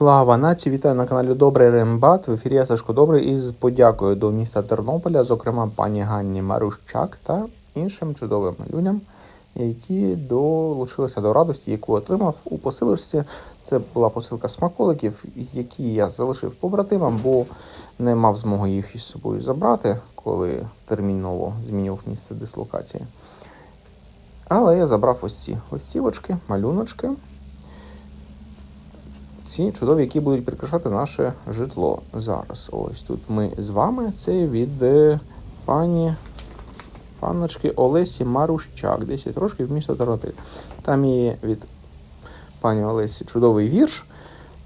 Слава нації! Вітаю на каналі Добрий Рембат. В ефірі я Сашко Добрий із подякою до міста Тернополя, зокрема пані Ганні Марущак та іншим чудовим людям, які долучилися до радості, яку отримав у посилочці. Це була посилка смаколиків, які я залишив побратимам, бо не мав змоги їх із собою забрати, коли терміново змінював місце дислокації. Але я забрав ось ці листівочки, малюночки ці чудові, які будуть прикрашати наше житло зараз. Ось тут ми з вами. Це від е, пані панночки Олесі Марущак, 10 років місто Тернопіль. Там є від пані Олесі чудовий вірш,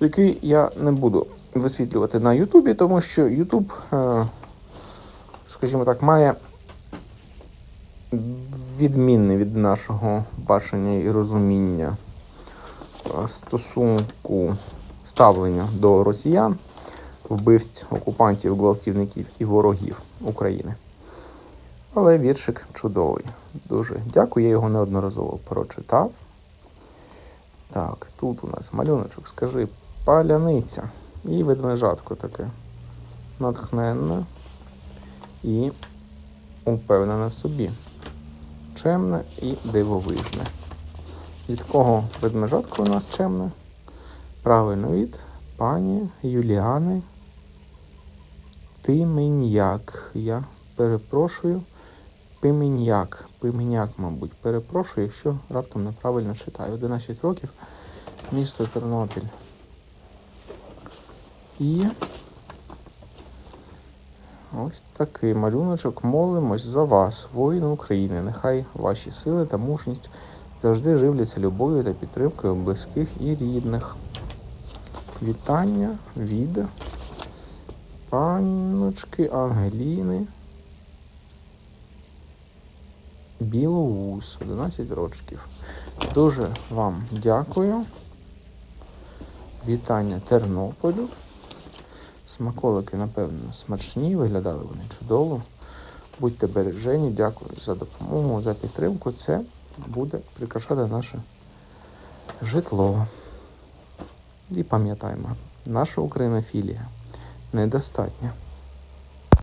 який я не буду висвітлювати на Ютубі, тому що Ютуб, е, скажімо так, має відмінне від нашого бачення і розуміння стосунку ставлення до росіян, вбивць, окупантів, гвалтівників і ворогів України. Але віршик чудовий. Дуже дякую, я його неодноразово прочитав. Так, тут у нас малюночок, скажи, паляниця. І ведмежатко таке. Натхненне і упевнене в собі. Чемне і дивовижне. Від кого ведмежатко у нас чемне? Правильно від пані Юліани Тименяк. Я перепрошую. Пименяк. Пименяк, мабуть, перепрошую, якщо раптом неправильно читаю. 11 років. Місто Тернопіль. І ось такий малюночок. Молимось за вас, воїни України. Нехай ваші сили та мужність завжди живляться любов'ю та підтримкою близьких і рідних. Вітання від панночки Ангеліни Білоус, 11 років. Дуже вам дякую. Вітання Тернополю. Смаколики, напевно, смачні, виглядали вони чудово. Будьте бережені, дякую за допомогу, за підтримку. Це буде прикрашати наше житло. І пам'ятаємо, наша українофілія недостатня.